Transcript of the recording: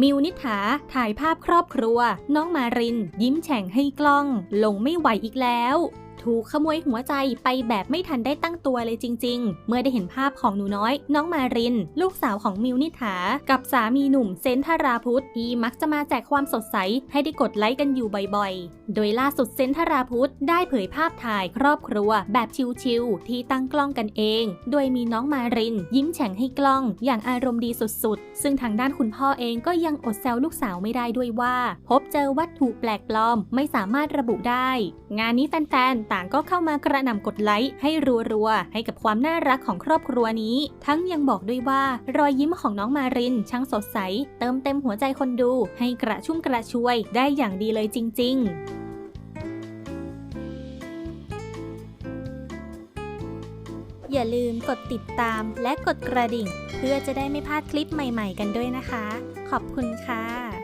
มิวนิษฐาถ่ายภาพครอบครัว น้องมาริน ยิ้มแฉ่งให้กล้อง ลงไม่ไหวอีกแล้ว ถูกขโมยหัวใจไปแบบไม่ทันได้ตั้งตัวเลยจริง ๆ เมื่อได้เห็นภาพของหนูน้อย น้องมาริน ลูกสาวของมิวนิษฐากับสามีหนุ่มเซนทราพุธที่มักจะมาแจกความสดใส ให้ได้กดไลค์กันอยู่บ่อยๆ โดยล่าสุดเซนทราพุธได้เผยภาพถ่ายครอบครัว แบบชิลๆที่ตั้งกล้องกันเอง โดยมีน้องมาริน ยิ้มแฉ่งให้กล้อง อย่างอารมณ์ดีสุดๆ ซึ่งทางด้านคุณพ่อเองก็ยังอดแซวลูกสาวไม่ได้ด้วยว่า พบเจอวัตถุแปลกปลอมไม่สามารถระบุได้ งานนี้แฟนๆต่างก็เข้ามากระหน่ำกดไลค์ให้รัวๆ ให้กับความน่ารักของครอบครัวนี้ ทั้งยังบอกด้วยว่ารอยยิ้มของน้องมารินช่างสดใส เติมเต็มหัวใจคนดู ให้กระชุ่มกระชวยได้อย่างดีเลยจริง ๆอย่าลืมกดติดตามและกดกระดิ่ง เพื่อจะได้ไม่พลาดคลิปใหม่ๆกันด้วยนะคะ ขอบคุณค่ะ